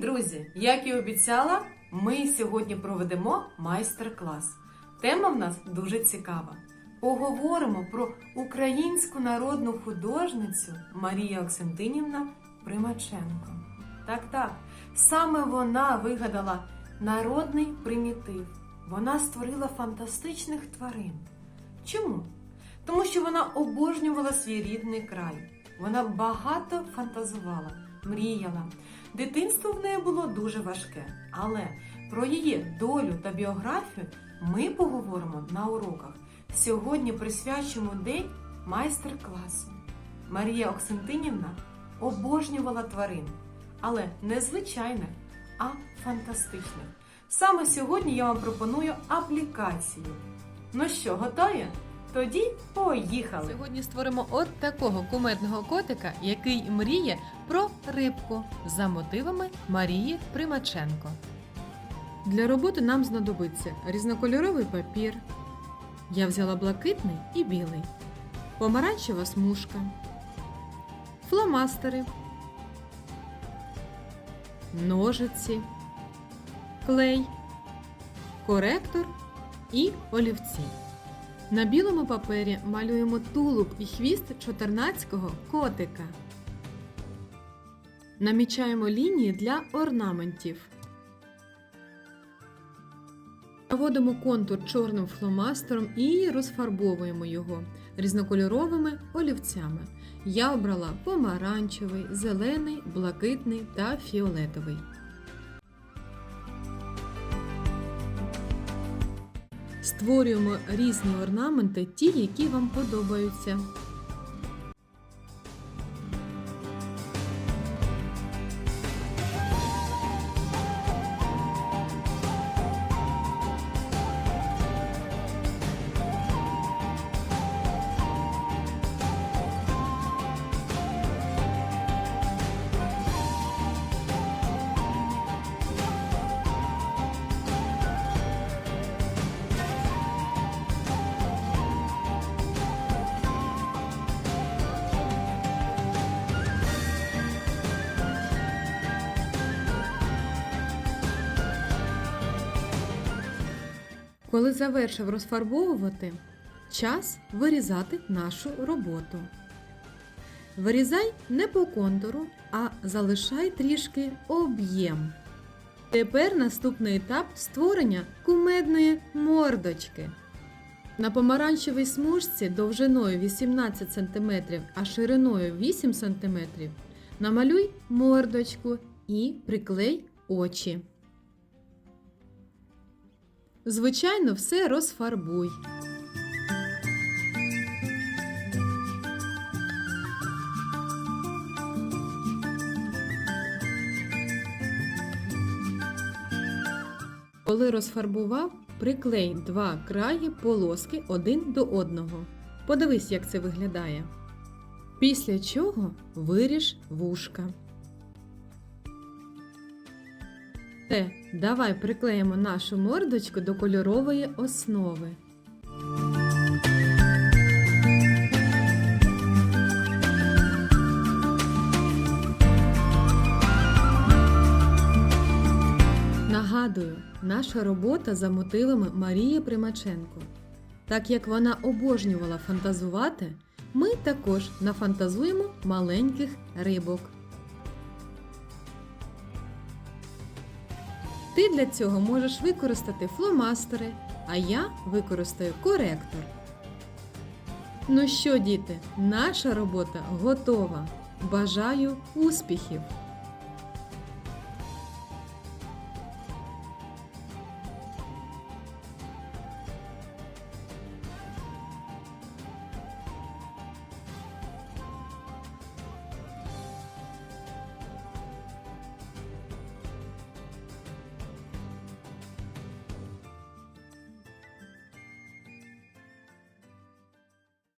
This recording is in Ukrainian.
друзі! Як і обіцяла, ми сьогодні проведемо майстер-клас. Тема в нас дуже цікава. Поговоримо про українську народну художницю Марія Оксентинівна Примаченко. Так, так, саме вона вигадала народний примітив. Вона створила фантастичних тварин. Чому? Тому що вона обожнювала свій рідний край. Вона багато фантазувала, мріяла. Дитинство в неї було дуже важке, але про її долю та біографію ми поговоримо на уроках. Сьогодні присвячимо день майстер-класу. Марія Оксентинівна обожнювала тварин, але не звичайних, а фантастичних. Саме сьогодні я вам пропоную аплікацію. Ну що, готові? Тоді поїхали! Сьогодні створимо от такого кумедного котика, який мріє про рибку за мотивами Марії Примаченко. Для роботи нам знадобиться різнокольоровий папір. Я взяла блакитний і білий, помаранчева смужка, фломастери, ножиці, клей, коректор і олівці. На білому папері малюємо тулуб і хвіст 14-го котика. Намічаємо лінії для орнаментів. Проводимо контур чорним фломастером і розфарбовуємо його різнокольоровими олівцями. Я обрала помаранчевий, зелений, блакитний та фіолетовий. Створюємо різні орнаменти, ті, які вам подобаються. Коли завершив розфарбовувати, час вирізати нашу роботу. Вирізай не по контуру, а залишай трішки об'єм. Тепер наступний етап створення кумедної мордочки. На помаранчевій смужці довжиною 18 см, а шириною 8 см намалюй мордочку і приклей очі. Звичайно, все розфарбуй. Коли розфарбував, приклей два краї полоски один до одного. Подивись, як це виглядає. Після чого виріж вушка. Те, давай приклеїмо нашу мордочку до кольорової основи. Нагадую, наша робота за мотивами Марії Примаченко. Так як вона обожнювала фантазувати, ми також нафантазуємо маленьких рибок. Ти для цього можеш використати фломастери, а я використаю коректор. Ну що, діти, наша робота готова. Бажаю успіхів!